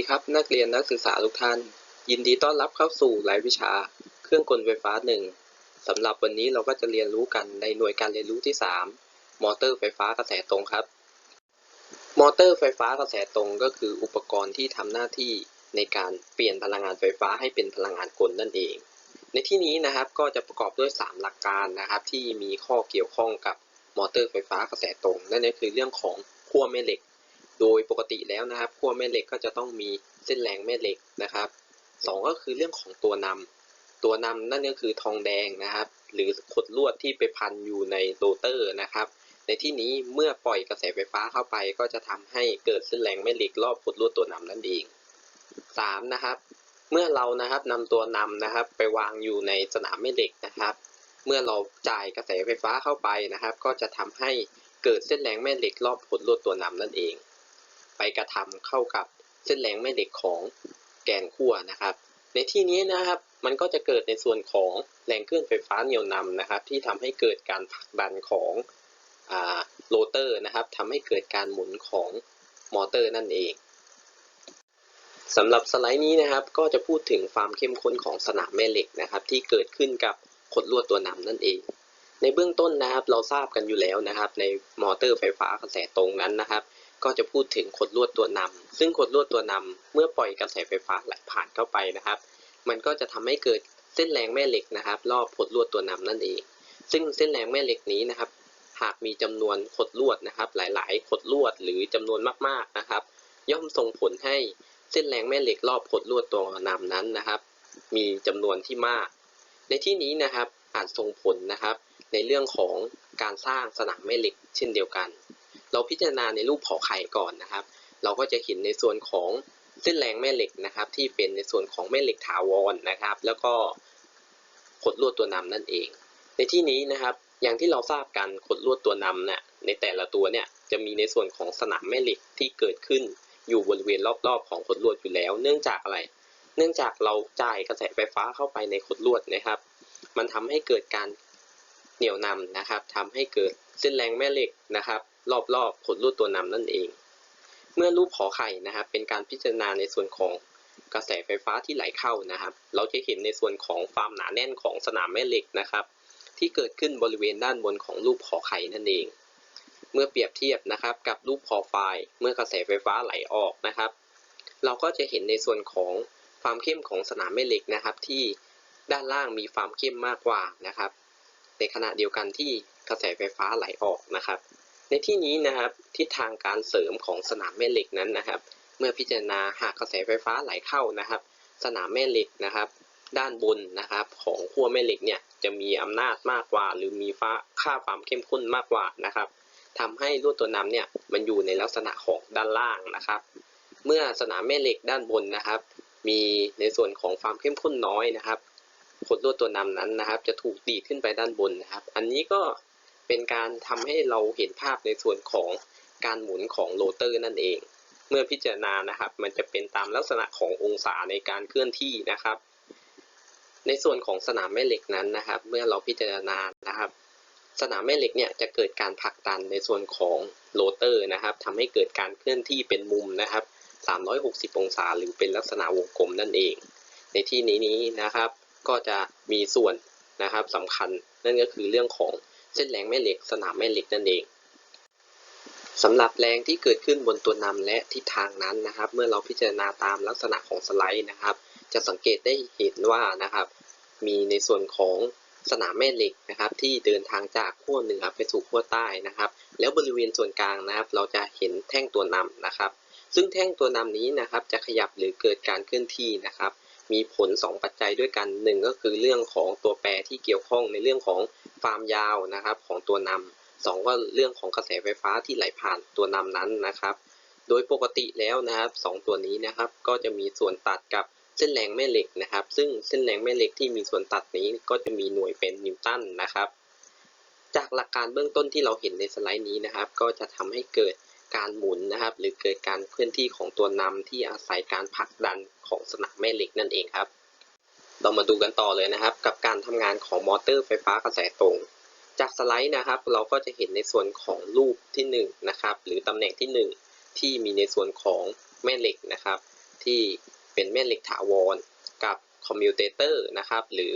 ดีครับ นักเรียนนักศึกษาทุกท่าน ยินดีต้อนรับเข้าสู่รายวิชา เครื่องกลไฟฟ้าหนึ่งสำหรับวันนี้เราก็จะเรียนรู้กันในหน่วยการเรียนรู้ที่ 3 มอเตอร์ไฟฟ้ากระแสตรงครับ มอเตอร์ไฟฟ้ากระแสตรงก็คืออุปกรณ์ที่ทำหน้าที่ในการเปลี่ยนพลังงานไฟฟ้าให้เป็นพลังงานกลนั่นเอง ในที่นี้นะครับก็จะประกอบด้วย 3 หลักการนะครับที่มีข้อเกี่ยวข้องกับมอเตอร์ไฟฟ้ากระแสตรง นั่นก็คือเรื่องของขั้วแม่เหล็ก โดยปกติแล้วนะครับขั้วแม่เหล็กก็จะต้องมีเส้นแรงแม่เหล็กนะครับสองก็คือเรื่องของตัวนำตัวนำนั่นก็คือทองแดงนะครับ หรือขดลวดที่ไปพันอยู่ในโรเตอร์นะครับ ในที่นี้เมื่อปล่อยกระแสไฟฟ้าเข้าไป ก็จะทำให้เกิดเส้นแรงแม่เหล็กรอบขดลวดตัวนำนั่นเองสามนะครับ เมื่อเรานะครับนำตัวนำนะครับ ไปวางอยู่ในสนามแม่เหล็กนะครับ เมื่อเราจ่ายกระแสไฟฟ้าเข้าไปนะครับ ก็จะทำให้เกิดเส้นแรงแม่เหล็กรอบขดลวดตัวนำนั่นเอง ไปกระทำเข้ากับเส้นแรงแม่เหล็กของแกนขั้วนะครับ ในที่นี้นะครับมันก็จะเกิดในส่วนของแรงเคลื่อนไฟฟ้าเหนี่ยวนำนะครับ ที่ทำให้เกิดการผลักดันของโรเตอร์นะครับทำให้เกิดการหมุนของมอเตอร์นั่นเองสำหรับสไลด์นี้นะครับก็จะพูดถึงความเข้มข้นของสนามแม่เหล็กนะครับ ที่เกิดขึ้นกับขดลวดตัวนำนั่นเอง ในเบื้องต้นนะครับเราทราบกันอยู่แล้วนะครับ ในมอเตอร์ไฟฟ้ากระแสตรงนั้นนะครับ ก็จะพูดถึงขดลวดตัวนำซึ่งขดลวดตัวนำเมื่อปล่อยกระแสไฟฟ้าไหลผ่านเข้าไปนะครับ มันก็จะทำให้เกิดเส้นแรงแม่เหล็กนะครับ รอบขดลวดตัวนำนั่นเอง ซึ่งเส้นแรงแม่เหล็กนี้นะครับ หากมีจำนวนขดลวดนะครับ หลายๆ ขดลวดหรือจำนวนมากๆนะครับ ย่อมส่งผลให้เส้นแรงแม่เหล็กรอบขดลวดตัวนำนั้นนะครับ มีจำนวนที่มาก ในที่นี้นะครับอาจส่งผลนะครับ ในเรื่องของการสร้างสนามแม่เหล็กเช่นเดียวกัน เราพิจารณาในรูปขอไข่ก่อนนะครับ เราก็จะเห็นในส่วนของเส้นแรงแม่เหล็กนะครับ ที่เป็นในส่วนของแม่เหล็กถาวรนะครับ แล้วก็ขดลวดตัวนำนั่นเอง ในที่นี้นะครับ อย่างที่เราทราบกันขดลวดตัวนำเนี่ยในแต่ละตัวเนี่ยจะมีในส่วนของสนามแม่เหล็กที่เกิดขึ้นอยู่บริเวณรอบๆ ของขดลวดอยู่แล้ว เนื่องจากอะไร เนื่องจากเราจ่ายกระแสไฟฟ้าเข้าไปในขดลวดนะครับ มันทำให้เกิดการเหนี่ยวนำนะครับทำให้เกิดเส้นแรงแม่เหล็กนะครับ รอบๆขดลวดตัวนำนั่นเอง เมื่อรูปขอไข่นะครับ เป็นการพิจารณาในส่วนของกระแสไฟฟ้าที่ไหลเข้านะครับ เราจะเห็นในส่วนของความหนาแน่นของสนามแม่เหล็กนะครับ ที่เกิดขึ้นบริเวณด้านบนของรูปขอไข่นั่นเอง เมื่อเปรียบเทียบนะครับ กับรูปคอไฟเมื่อกระแสไฟฟ้าไหลออกนะครับ เราก็จะเห็นในส่วนของความเข้มของสนามแม่เหล็กนะครับ ที่ด้านล่างมีความเข้มมากกว่านะครับ ในขณะเดียวกันที่กระแสไฟฟ้าไหลออกนะครับ ในที่นี้นะครับทิศทางการเสริมของสนามแม่เหล็กนั้นนะครับ เมื่อพิจารณาหากกระแสไฟฟ้าไหลเข้านะครับ สนามแม่เหล็กนะครับ ด้านบนนะครับของขั้วแม่เหล็กเนี่ยจะมีอำนาจมากกว่า หรือมีฟ้าค่าความเข้มข้นมากกว่านะครับทำให้ลวดตัวนำเนี่ยมันอยู่ในลักษณะของด้านล่างนะครับ เมื่อสนามแม่เหล็กด้านบนนะครับ มีในส่วนของความเข้มข้นน้อยนะครับขดลวดตัวนำนั้นนะครับ จะถูกดีดขึ้นไปด้านบนนะครับ อันนี้ก็ เป็นการทำให้เราเห็นภาพในส่วนของการหมุนของโรเตอร์นั่นเอง เมื่อพิจารณานะครับ มันจะเป็นตามลักษณะขององศาในการเคลื่อนที่นะครับ ในส่วนของสนามแม่เหล็กนั้นนะครับ เมื่อเราพิจารณานะครับ สนามแม่เหล็กเนี่ยจะเกิดการผลักดันในส่วนของโรเตอร์นะครับทำให้เกิดการเคลื่อนที่เป็นมุมนะครับ 360 องศาหรือเป็นลักษณะวงกลมนั่นเอง ในที่นี้นี้นะครับ ก็จะมีส่วนนะครับสำคัญนั่นก็คือเรื่องของ เส้นแรงแม่เหล็กสนามแม่เหล็กนั่นเองสำหรับแรงที่เกิดขึ้นบนตัวนำและทิศทางนั้นนะครับ เมื่อเราพิจารณาตามลักษณะของสไลด์นะครับ จะสังเกตได้เห็นว่านะครับ มีในส่วนของสนามแม่เหล็กนะครับ ที่เดินทางจากขั้วเหนือไปสู่ขั้วใต้นะครับ แล้วบริเวณส่วนกลางนะครับ เราจะเห็นแท่งตัวนำนะครับ ซึ่งแท่งตัวนำนี้นะครับจะขยับหรือเกิดการเคลื่อนที่นะครับ มีผล 2 ปัจจัยด้วยกัน 1 ก็คือเรื่องของตัวแปรที่เกี่ยวข้องในเรื่องของ ความยาวนะครับของตัวนำสองก็เรื่องของกระแสไฟฟ้าที่ไหลผ่านตัวนำนั้นนะครับ โดยปกติแล้วนะครับสองตัวนี้นะครับก็จะมีส่วนตัดกับเส้นแรงแม่เหล็กนะครับ ซึ่งเส้นแรงแม่เหล็กที่มีส่วนตัดนี้ก็จะมีหน่วยเป็นนิวตันนะครับ จากหลักการเบื้องต้นที่เราเห็นในสไลด์นี้นะครับ ก็จะทำให้เกิดการหมุนนะครับ หรือเกิดการเคลื่อนที่ของตัวนำที่อาศัยการผลักดันของสนามแม่เหล็กนั่นเองครับ เรามาดูกันต่อเลยนะครับ กับการทำงานของมอเตอร์ไฟฟ้ากระแสตรง จากสไลด์นะครับ เราก็จะเห็นในส่วนของรูปที่1นะครับหรือตำแหน่งที่ 1 ที่มีในส่วนของแม่เหล็กนะครับ ที่เป็นแม่เหล็กถาวร กับคอมมิวเตเตอร์นะครับ หรือ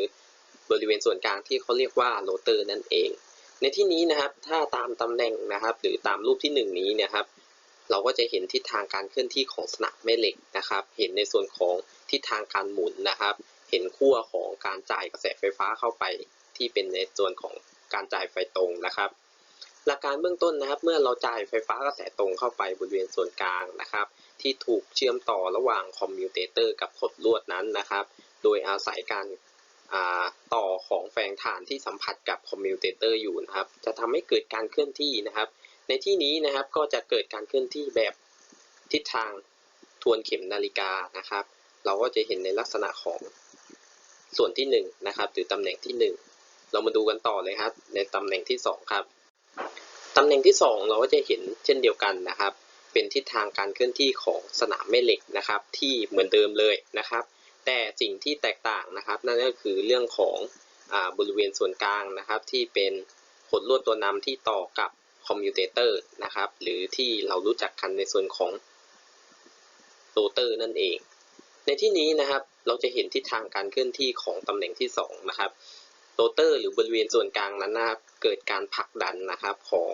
บริเวณส่วนกลางที่เขาเรียกว่าโรเตอร์นั่นเอง ในที่นี้นะครับถ้าตามตำแหน่งนะครับ หรือตามรูปที่หนึ่งนี้นะครับ เราก็จะเห็นทิศทางการเคลื่อนที่ของสนามแม่เหล็กนะครับ เห็นในส่วนของทิศทางการหมุนนะครับ เห็นขั้วของการจ่ายกระแสไฟฟ้าเข้าไปที่เป็นในส่วนของการจ่ายไฟตรงนะครับ หลักการเบื้องต้นนะครับ เมื่อเราจ่ายไฟฟ้ากระแสตรงเข้าไปบริเวณส่วนกลางนะครับ ที่ถูกเชื่อมต่อระหว่างคอมมิวเตเตอร์กับขดลวดนั้นนะครับ โดยอาศัยการาต่อของแฝงฐานที่สัมผัสกับคอมมิวเตเตอร์อยู่นะครับ จะทำให้เกิดการเคลื่อนที่นะครับ ในที่นี้นะครับก็จะเกิดการเคลื่อนที่แบบทิศทางทวนเข็มนาฬิกานะครับ เราก็จะเห็นในลักษณะของ ส่วนที่1นงนะครับหรือตำแหน่งที่ 1 เรามาดูกันต่อเลยครับ ในตำแหน่งที่ 2 ครับตำแหน่งที่ 2 เราก็จะเห็นเช่นเดียวกันนะครับ เป็นทิศทางการเคลื่อนที่ของสนามแม่เหล็กนะครับ ที่เหมือนเดิมเลยนะครับ แต่สิ่งที่แตกต่างนะครับ นั่นก็คือเรื่องของอบริเวณส่วนกลางนะครับ ที่เป็นขดลวดตัวนำที่ต่อกับคอมมิวเตเตอร์นะครับ หรือที่เรารู้จักกันในส่วนของโรเตอร์นั่นเอง ในที่นี้นะครับ เราจะเห็นทิศทางการเคลื่อนที่ของตำแหน่งที่2นะครับโรเตอร์หรือบริเวณส่วนกลางนั้นนะครับเกิดการผลักดันนะครับของ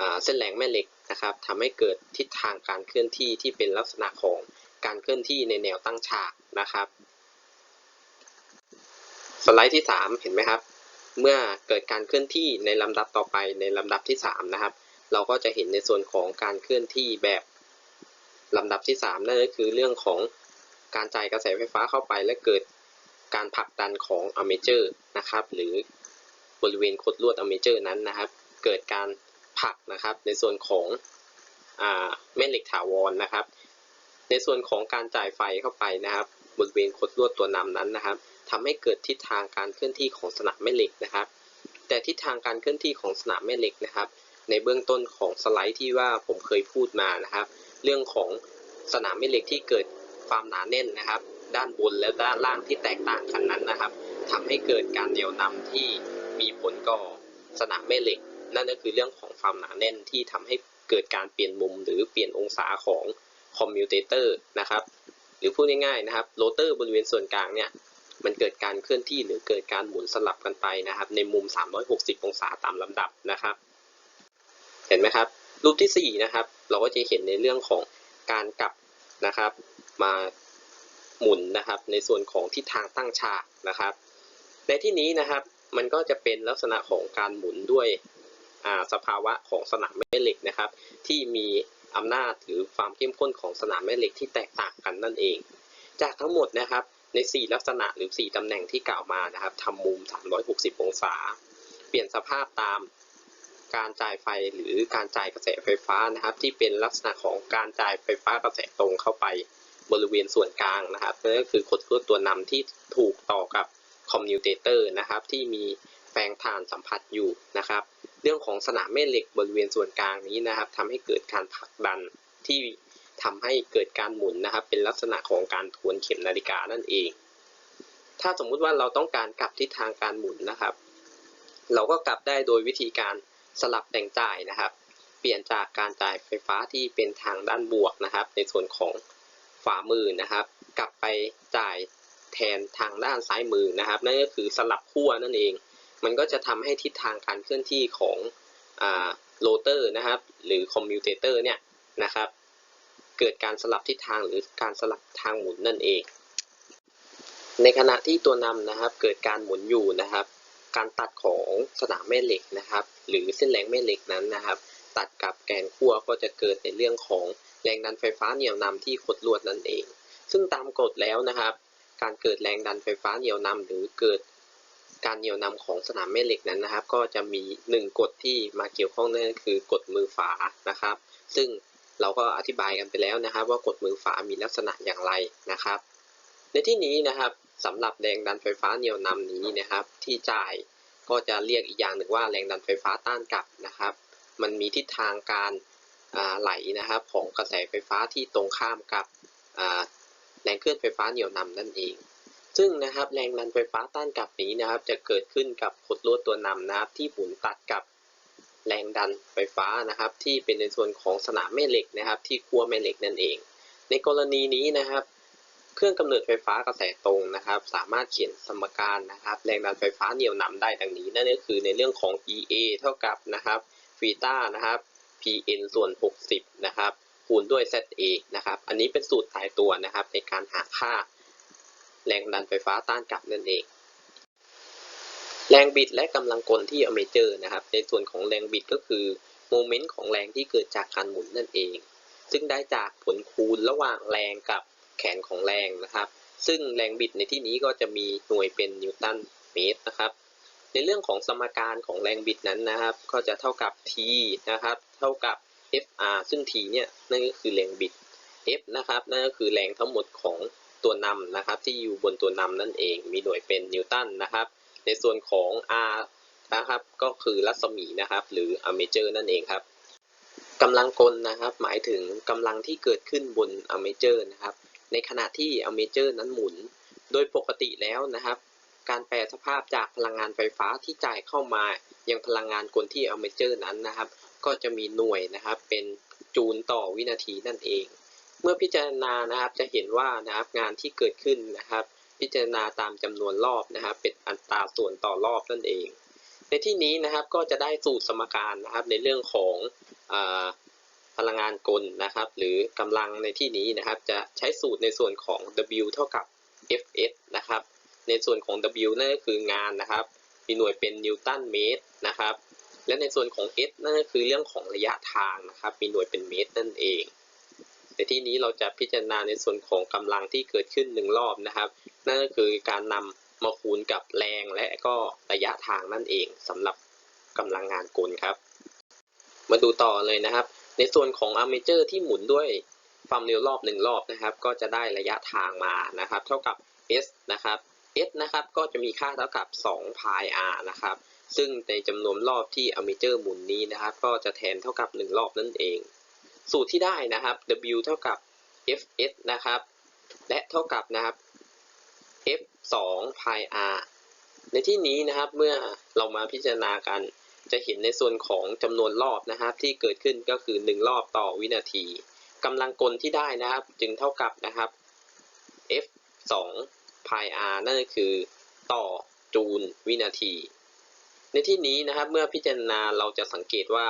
อเส้นแรงแม่เหล็กนะครับทำให้เกิดทิศทางการเคลื่อนที่ที่เป็นลักษณะของการเคลื่อนที่ในแนวตั้งฉากนะครับ สไลด์ที่ 3 เห็นไหมครับ เมื่อเกิดการเคลื่อนที่ในลำดับต่อไปในลำดับที่ 3 นะครับ เราก็จะเห็นในส่วนของการเคลื่อนที่แบบลำดับที่ 3 นั่นก็คือเรื่องของ การจ่ายกระแสไฟฟ้าเข้าไปและเกิดการผลักดันของอเมเจอร์นะครับหรือบริเวณคดลวดอเมเจอร์นั้นนะครับ เกิดการผลักนะครับในส่วนของอแม่เหล็กถาวรนะครับ ในส่วนของการจ่ายไฟเข้าไปนะครับ บริเวณคดลวดตัวนำนั้นนะครับทำให้เกิดทิศทางการเคลื่อนที่ของสนามแม่เหล็กนะครับ แต่ทิศทางการเคลื่อนที่ของสนามแม่เหล็กนะครับ ในเบื้องต้นของสไลด์ที่ว่าผมเคยพูดมานะครับ เรื่องของสนามแม่เหล็กที่เกิด ความหนาแน่นนะครับ ด้านบนและด้านล่างที่แตกต่างกันนั้นนะครับทำให้เกิดการเหนี่ยวนำที่มีผลก่อสนามแม่เหล็ก นั่นก็คือเรื่องของความหนาแน่นที่ทำให้เกิดการเปลี่ยนมุมหรือเปลี่ยนองศาของคอมมิวเตเตอร์นะครับหรือพูดง่ายๆนะครับโรเตอร์บริเวณส่วนกลางเนี่ยมันเกิดการเคลื่อนที่หรือเกิดการหมุนสลับกันไปนะครับ ในมุม 360 องศาตามลำดับนะครับ เห็นไหมครับ รูปที่4นะครับเราก็จะเห็นในเรื่องของการกลับ นะครับ มาหมุนนะครับ ในส่วนของทิศทางตั้งฉากนะครับ ในที่นี้นะครับมันก็จะเป็นลักษณะของการหมุนด้วยอ่าสภาวะของสนามแม่เหล็กนะครับ ที่มีอำนาจหรือความเข้มข้นของสนามแม่เหล็กที่แตกต่างกันนั่นเอง จากทั้งหมดนะครับใน 4 ลักษณะหรือ 4 ตำแหน่งที่กล่าวมานะครับทำมุม 360 องศา เปลี่ยนสภาพตาม การจ่ายไฟหรือการจ่ายกระแสไฟฟ้านะครับ ที่เป็นลักษณะของการจ่ายไฟฟ้ากระแสตรงเข้าไปบริเวณส่วนกลางนะครับนั่นก็คือขดลวดตัวนำที่ถูกต่อกับคอมมิวเตเตอร์นะครับ ที่มีแฝงฐานสัมผัสอยู่นะครับ เรื่องของสนามแม่เหล็กบริเวณส่วนกลางนี้นะครับทำให้เกิดการผลักดันที่ทำให้เกิดการหมุนนะครับ เป็นลักษณะของการทวนเข็มนาฬิกานั่นเอง ถ้าสมมุติว่าเราต้องการกลับทิศทางการหมุนนะครับ เราก็กลับได้โดยวิธีการ สลับแต่งจ่ายนะครับ เปลี่ยนจากการจ่ายไฟฟ้าที่เป็นทางด้านบวกนะครับ ในส่วนของฝามือนะครับ กลับไปจ่ายแทนทางด้านซ้ายมือนะครับ นั่นก็คือสลับขั้วนั่นเอง มันก็จะทำให้ทิศทางการเคลื่อนที่ของโรเตอร์นะครับ หรือคอมมิวเตเตอร์เนี่ยนะครับ เกิดการสลับทิศทางหรือการสลับทางหมุนนั่นเอง ในขณะที่ตัวนำนะครับเกิดการหมุนอยู่นะครับ การตัดของสนามแม่เหล็กนะครับ หรือเส้นแรงแม่เหล็กนั้นนะครับ ตัดกับแกนขั้วก็จะเกิดในเรื่องของแรงดันไฟฟ้าเหนี่ยวนำที่ขดลวดนั่นเอง ซึ่งตามกฎแล้วนะครับ การเกิดแรงดันไฟฟ้าเหนี่ยวนำหรือเกิดการเหนี่ยวนำของสนามแม่เหล็กนั้นนะครับ ก็จะมีหนึ่งกฎที่มาเกี่ยวข้องนั่นคือกฎมือฝานะครับ ซึ่งเราก็อธิบายกันไปแล้วนะครับ ว่ากฎมือฝามีลักษณะอย่างไรนะครับ ในที่นี้นะครับ สำหรับแรงดันไฟฟ้าเหนี่ยวนำนี้นะครับ ที่จ่ายก็จะเรียกอีกอย่างหนึ่งว่าแรงดันไฟฟ้าต้านกลับนะครับ มันมีทิศทางการไหลนะครับ ของกระแสไฟฟ้าที่ตรงข้ามกับแรงเคลื่อนไฟฟ้าเหนี่ยวนำนั่นเอง ซึ่งนะครับแรงดันไฟฟ้าต้านกลับนี้นะครับ จะเกิดขึ้นกับขดลวดตัวนำนะครับ ที่หมุนตัดกับแรงดันไฟฟ้านะครับ ที่เป็นในส่วนของสนามแม่เหล็กนะครับ ที่ขั้วแม่เหล็กนั่นเอง ในกรณีนี้นะครับ เครื่องกำเนิดไฟฟ้ากระแสตรงนะครับ สามารถเขียนสมการนะครับ แรงดันไฟฟ้าเหนี่ยวนำได้ดังนี้ นั่นก็คือในเรื่องของ EA เท่ากับนะครับฟีตานะครับ PN ส่วน 60 นะครับคูณด้วย ZA นะครับ อันนี้เป็นสูตรตายตัวนะครับ ในการหาค่า แรงดันไฟฟ้าต้านกลับนั่นเอง แรงบิดและกำลังกลที่อเมเจอร์นะครับ ในส่วนของแรงบิดก็คือโมเมนต์ของแรงที่เกิดจากการหมุนนั่นเอง ซึ่งได้จากผลคูณระหว่างแรงกับ แขนของแรงนะครับ ซึ่งแรงบิดในที่นี้ก็จะมีหน่วยเป็นนิวตันเมตรนะครับ ในเรื่องของสมการของแรงบิดนั้นนะครับ ก็จะเท่ากับ T นะครับ เท่ากับ FR ซึ่ง T เนี่ยนั่นก็คือแรงบิด F นะครับนั่นก็คือแรงทั้งหมดของตัวนำนะครับ ที่อยู่บนตัวนำนั่นเองมีหน่วยเป็นนิวตันนะครับ ในส่วนของ R นะครับ ก็คือรัศมีนะครับ หรืออเมเจอร์นั่นเองครับกำลังกลนะครับ หมายถึงกำลังที่เกิดขึ้นบนอเมเจอร์นะครับ ในขณะที่อเมเจอร์นั้นหมุน โดยปกติแล้วนะครับ การแปลสภาพจากพลังงานไฟฟ้าที่จ่ายเข้ามายังพลังงานกลที่อเมเจอร์นั้นนะครับ ก็จะมีหน่วยนะครับเป็นจูลต่อวินาทีนั่นเอง เมื่อพิจารณานะครับจะเห็นว่านะครับงานที่เกิดขึ้นนะครับ พิจารณาตามจำนวนรอบนะครับ เป็นอัตราส่วนต่อรอบนั่นเอง ในที่นี้นะครับก็จะได้สูตรสมการนะครับในเรื่องของอ พลังงานกลนะครับ หรือกำลังในที่นี้นะครับ จะใช้สูตรในส่วนของ W เท่ากับ Fs นะครับ ในส่วนของ W นั่นก็คืองานนะครับ มีหน่วยเป็นนิวตันเมตรนะครับ และในส่วนของ S นั่นก็คือเรื่องของระยะทางนะครับ มีหน่วยเป็นเมตรนั่นเอง ในที่นี้เราจะพิจารณาในส่วนของกำลังที่เกิดขึ้นหนึ่งรอบนะครับ นั่นก็คือการนำมาคูณกับแรงและก็ระยะทางนั่นเองสำหรับกำลังงานกลครับ มาดูต่อเลยนะครับ ในส่วนของอาร์เมเจอร์ที่หมุนด้วยความเร็วรอบหนึ่งรอบนะครับ ก็จะได้ระยะทางมานะครับ เท่ากับ S นะครับ S นะครับก็จะมีค่าเท่ากับ2 pi r นะครับ ซึ่งในจำนวนรอบที่อเมเจอร์หมุนนี้นะครับ ก็จะแทนเท่ากับ 1 รอบนั่นเอง สูตรที่ได้นะครับ W เท่ากับ Fs นะครับ และเท่ากับนะครับ F 2 pi r ในที่นี้นะครับเมื่อเรามาพิจารณากัน จะเห็นในส่วนของจำนวนรอบนะครับที่เกิดขึ้นก็คือ 1 รอบต่อวินาทีกำลังกลที่ได้นะครับจึงเท่ากับนะครับ F 2 pi r นั่นก็คือต่อจูลวินาที ในที่นี้นะครับเมื่อพิจารณาเราจะสังเกตว่า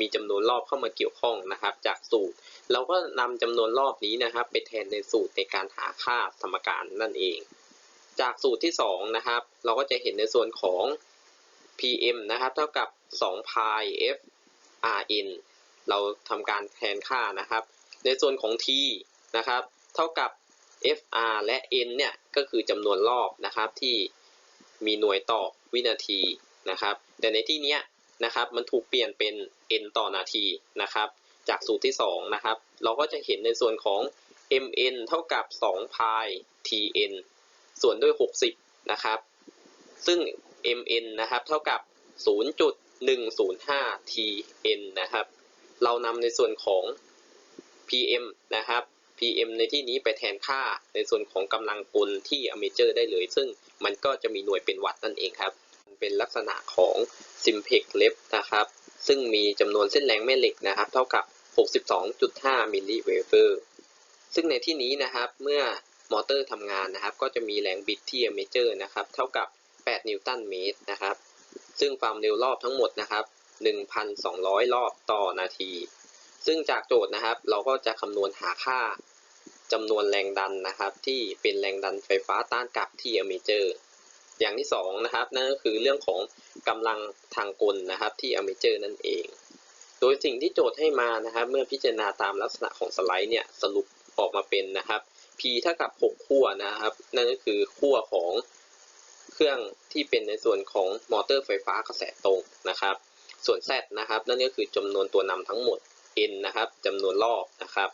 มีจำนวนรอบเข้ามาเกี่ยวข้องนะครับ จากสูตร เราก็นำจำนวนรอบนี้นะครับ ไปแทนในสูตรในการหาค่าสมการนั่นเอง จากสูตรที่2นะครับ เราก็จะเห็นในส่วนของ PM นะครับ เท่ากับ2 pi f rn เราทำการแทนค่านะครับ ในส่วนของ t นะครับ เท่ากับ fr และ n เนี่ย ก็คือจำนวนรอบนะครับที่มีหน่วยต่อวินาทีนะครับ แต่ในที่เนี้ยนะครับมันถูกเปลี่ยนเป็น n ต่อนาทีนะครับ จากสูตรที่ 2 นะครับ เราก็จะเห็นในส่วนของ mn เท่ากับ2 pi tn ส่วนด้วย 60 นะครับ ซึ่ง mn นะครับ เท่ากับ 0.105 tn นะครับ เรานำในส่วนของ pm นะครับ pm ในที่นี้ไปแทนค่าในส่วนของกำลังกลที่อเมเจอร์ได้เลย ซึ่งมันก็จะมีหน่วยเป็นวัตต์นั่นเองครับ เป็นลักษณะของ simplex l e f นะครับ ซึ่งมีจำนวนเส้นแรงแม่เหล็กนะครับ เท่ากับ 62.5 มิลลิเวเบอร์ซึ่งในที่นี้นะครับเมื่อมอเตอร์ทำงานนะครับ ก็จะมีแรงบิดที่อเมเจอร์นะครับ เท่ากับ 8 นิวตันเมตรนะครับ ซึ่งความเร็วรอบทั้งหมดนะครับ 1,200 รอบต่อนาที ซึ่งจากโจทย์นะครับ เราก็จะคำนวณหาค่าจำนวนแรงดันนะครับ ที่เป็นแรงดันไฟฟ้าต้านกลับที่อเมเจอร์ อย่างที่สองนะครับนั่นก็คือเรื่องของกำลังทางกลนะครับที่อเมเจอร์นั่นเอง โดยสิ่งที่โจทย์ให้มานะครับ เมื่อพิจารณาตามลักษณะของสไลด์เนี่ยสรุปออกมาเป็นนะครับ P เท่ากับ 6 ขั้วนะครับ นั่นก็คือขั้วของ เครื่องที่เป็นในส่วนของมอเตอร์ไฟฟ้ากระแสตรงนะครับ ส่วน Z นะครับ นั่นก็คือจำนวนตัวนำทั้งหมด N นะครับจำนวนรอบนะครับ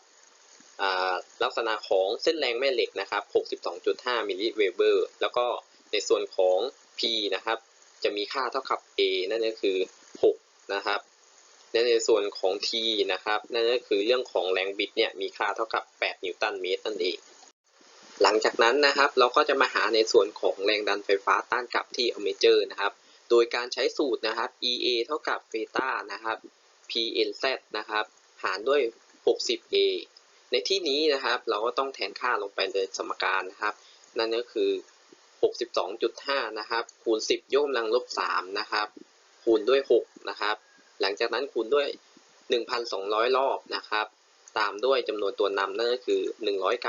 ลักษณะของเส้นแรงแม่เหล็กนะครับ 62.5 มิลลิเวเบอร์ แล้วก็ในส่วนของ P นะครับ จะมีค่าเท่ากับ A นั่นก็คือ 6 นะครับและในส่วนของ T นะครับ นั่นก็คือเรื่องของแรงบิดเนี่ยมีค่าเท่ากับ 8 นิวตันเมตรนั่นเอง หลังจากนั้นนะครับเราก็จะมาหาในส่วนของแรงดันไฟฟ้าต้านกลับที่อเมเจอร์นะครับ โดยการใช้สูตรนะครับ EA เท่ากับเฟต้านะครับ PNZ นะครับหารด้วย 60A ในในที่นี้นะครับเราก็ต้องแทนค่าลงไปในสมการนะครับ นั่นก็คือ 62.5 นะครับคูณ 10ยกกำลังลบ 3 นะครับ คูณด้วย 6 นะครับ หลังจากนั้นคูณด้วย 1,200 รอบนะครับ ตามด้วยจำนวนตัวนำนั่นก็คือ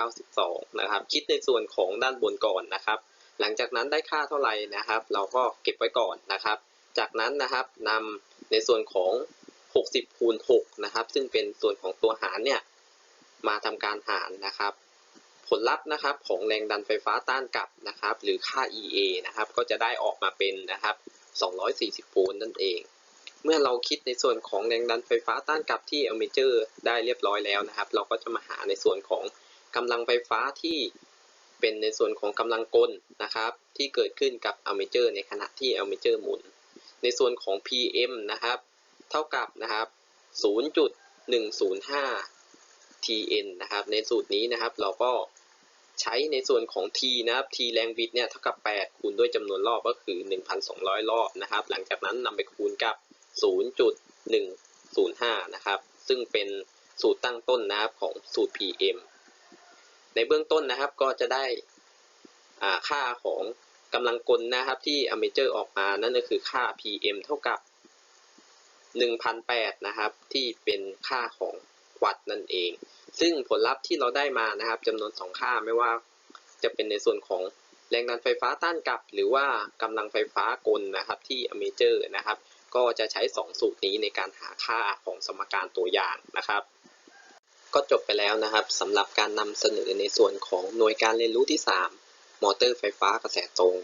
192 นะครับ คิดในส่วนของด้านบนก่อนนะครับ หลังจากนั้นได้ค่าเท่าไหร่นะครับ เราก็เก็บไว้ก่อนนะครับ จากนั้นนะครับนำในส่วนของ 60คูณ6นะครับ ซึ่งเป็นส่วนของตัวหารเนี่ยมาทำการหารนะครับ ผลลัพธ์นะครับของแรงดันไฟฟ้าต้านกลับนะครับ หรือค่า EA นะครับ ก็จะได้ออกมาเป็นนะครับ 240โวลต์นั่นเอง เมื่อเราคิดในส่วนของแรงดันไฟฟ้าต้านกลับที่อเมเจอร์ได้เรียบร้อยแล้วนะครับ เราก็จะมาหาในส่วนของกำลังไฟฟ้าที่เป็นในส่วนของกำลังกลนะครับ ที่เกิดขึ้นกับอเมเจอร์ในขณะที่อเมเจอร์หมุน ในส่วนของ PM นะครับ เท่ากับนะครับ 0.105 TN นะครับ ในสูตรนี้นะครับเราก็ใช้ในส่วนของ T นะครับ T แรงบิดเนี่ยเท่ากับ 8 คูณด้วยจำนวนรอบก็คือ 1,200 รอบนะครับ หลังจากนั้นนำไปคูณกับ 0.105 นะครับ ซึ่งเป็นสูตรตั้งต้นนะครับของสูตร PM ในเบื้องต้นนะครับก็จะได้ค่าของกำลังกลนะครับที่อเมเจอร์ออกมา นั่นก็คือค่า PM เท่ากับ1,008นะครับ ที่เป็นค่าของวัตต์นั่นเอง ซึ่งผลลัพธ์ที่เราได้มานะครับจำนวน 2 ค่าไม่ว่าจะเป็นในส่วนของแรงดันไฟฟ้าต้านกลับ หรือว่ากำลังไฟฟ้ากลนะครับที่อเมเจอร์นะครับ ก็จะใช้ 2 สูตรนี้ในการหาค่าของสมการตัวอย่างนะครับ ก็จบไปแล้วนะครับสำหรับการนำเสนอในส่วนของหน่วยการเรียนรู้ที่ 3 มอเตอร์ไฟฟ้ากระแสตรง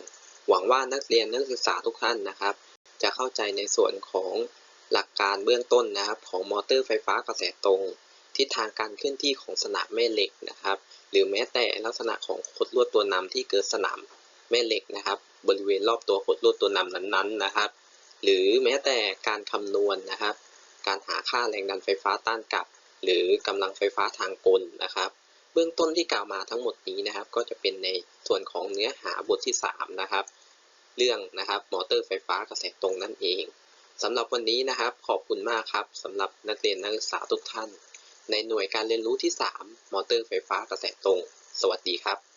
หวังว่านักเรียนนักศึกษาทุกท่านนะครับ จะเข้าใจในส่วนของหลักการเบื้องต้นนะครับ ของมอเตอร์ไฟฟ้ากระแสตรง ทิศทางการเคลื่อนที่ของสนามแม่เหล็กนะครับ หรือแม้แต่ลักษณะของขดลวดตัวนำที่เกิดสนามแม่เหล็กนะครับ บริเวณรอบตัวขดลวดตัวนำนั้นๆนะครับ หรือแม้แต่การคำนวณนะครับ การหาค่าแรงดันไฟฟ้าต้านกลับ หรือกำลังไฟฟ้าทางกลนะครับ เบื้องต้นที่กล่าวมาทั้งหมดนี้นะครับ ก็จะเป็นในส่วนของเนื้อหาบทที่ 3 นะครับ เรื่องนะครับมอเตอร์ไฟฟ้ากระแสตรงนั่นเองสำหรับวันนี้นะครับขอบคุณมากครับสำหรับนักเรียนนักศึกษาทุกท่าน ในหน่วยการเรียนรู้ที่ 3 มอเตอร์ไฟฟ้ากระแสตรง สวัสดีครับ